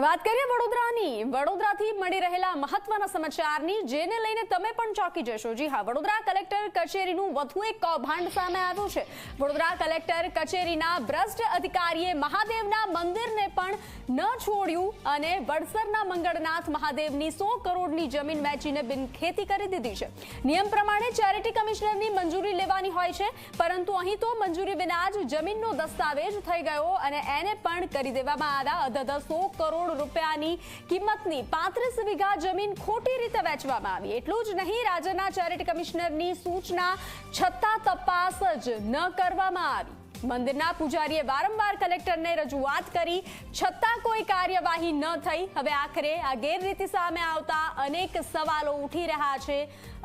વાત કરીએ વડોદરાની. વડોદરાથી મળી રહેલા મહત્વના સમાચારની, જેને લઈને તમે પણ ચોંકી જશો. જી હા, વડોદરા કલેક્ટર કચેરીનું વધુ એક કૌભાંડ સામે આવ્યું છે. વડોદરા કલેક્ટર કચેરીના ભ્રષ્ટ અધિકારીએ મહાદેવના મંદિરને પણ ન છોડ્યું અને વડસરના મંગળનાથ મહાદેવની સો કરોડની જમીન વેચીને બિનખેતી કરી દીધી છે. નિયમ પ્રમાણે ચેરિટી કમિશનરની મંજૂરી લેવાની હોય છે, પરંતુ અહીં તો મંજૂરી વિના જ જમીનનો દસ્તાવેજ થઈ ગયો અને એને પણ કરી દેવામાં આવ્યા અધધ સો કરોડ રૂપિયાની કિંમતની પાંત્રીસ વીઘા જમીન ખોટી રીતે વેચવામાં આવી. એટલું જ નહીં, રાજ્યના ચેરિટી કમિશનરની સૂચના છતાં તપાસ જ ન કરવામાં આવી. મંદિરના પૂજારીએ વારંવાર કલેક્ટરને રજૂઆત કરી, છતાં કોઈ કાર્યવાહી ન થઈ. હવે આખરે આ ગેરરીતિ સામે આવતા અનેક સવાલો ઉઠી રહ્યા છે,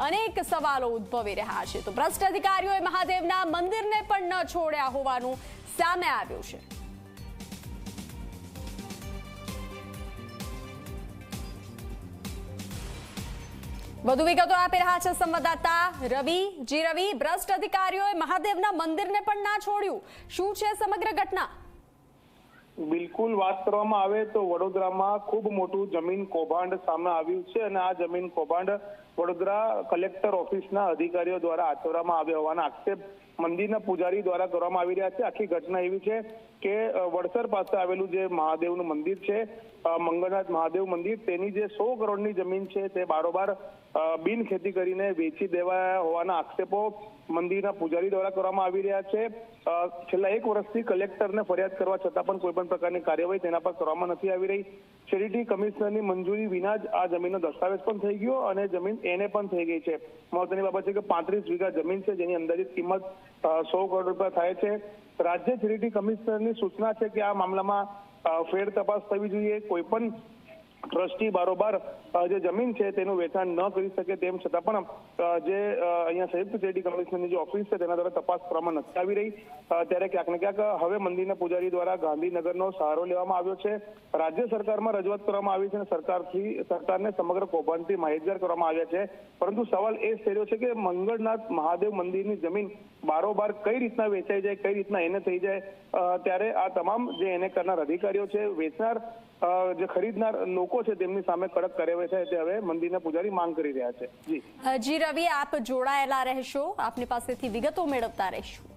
અનેક સવાલો ઉદ્ભવી રહ્યા છે. તો ભ્રષ્ટ અધિકારીઓએ મહાદેવના મંદિરને પણ ન છોડ્યા હોવાનું સામે આવ્યું છે. વધુ વિગતો આપી રહ્યા છે સંવાદદાતા રવિ. જી રવિ, ભ્રષ્ટ અધિકારીઓએ મહાદેવના મંદિરને પણ ના છોડ્યું. શું છે સમગ્ર ઘટના? બિલકુલ વાત કરવામાં આવે તો વડોદરામાં ખૂબ મોટું જમીન કૌભાંડ સામે આવ્યું છે અને આ જમીન કૌભાંડ વડોદરા કલેક્ટર ઓફિસના અધિકારીઓ દ્વારા આચરવામાં આવ્યા હોવાના આક્ષેપ મંદિરના પૂજારી દ્વારા કરવામાં આવી રહ્યા છે. આખી ઘટના એવી છે કે વડસર પાસે આવેલું જે મહાદેવનું મંદિર છે મંગળનાથ મહાદેવ મંદિર, તેની જે સો કરોડની જમીન છે તે બારોબાર બિન ખેતી કરીને વેચી દેવાયા હોવાના આક્ષેપો મંદિરના પૂજારી દ્વારા કરવામાં આવી રહ્યા છે. છેલ્લા એક વર્ષથી કલેક્ટરને ફરિયાદ કરવા છતાં પણ કોઈ પણ પ્રકારની કાર્યવાહી તેના પર કરવામાં નથી આવી રહી. શેરીટી કમિશનરની મંજૂરી વિના જ આ જમીનનો દસ્તાવેજ પણ થઈ ગયો અને જમીન એને પણ થઈ ગઈ છે. મહત્વની બાબત છે કે પાંત્રીસ વીઘા જમીન છે, જેની અંદાજિત કિંમત સો કરોડ રૂપિયા થાય છે. રાજ્ય શેરીટી કમિશનરની સૂચના છે કે આ મામલામાં ફેર તપાસ થવી જોઈએ. કોઈ પણ ટ્રસ્ટી બારોબાર જે જમીન છે તેનું વેચાણ ન કરી શકે તેમ છતાં પણ જે અહીંયા સંયુક્ત ચેરિટી કમિશનરની જે ઓફિસ છે તેના દ્વારા તપાસ કરવામાં નથી આવી રહી. ત્યારે ક્યાંક ને ક્યાંક હવે મંદિરના પૂજારી દ્વારા ગાંધીનગરનો સહારો લેવામાં આવ્યો છે. રાજ્ય સરકારમાં રજૂઆત કરવામાં આવી છે અને સરકારથી, સરકારને સમગ્ર કૌભાંડથી માહિતગાર કરવામાં આવ્યા છે. પરંતુ સવાલ એ રહ્યો છે કે મંગળનાથ મહાદેવ મંદિરની જમીન બારોબાર કઈ રીતના વેચાઈ જાય, કઈ રીતના એને થઈ જાય? ત્યારે આ તમામ જે એને કરનાર અધિકારીઓ છે, વેચનાર જે ખરીદનાર લોકો છે, તેમની સામે કડક કાર્યવાહી થાય તે હવે મંદિરના પૂજારી માંગ કરી રહ્યા છે. જી રવિ, આપ જોડાયેલા રહેશો. આપની પાસેથી વિગતો મેળવતા રહીશું.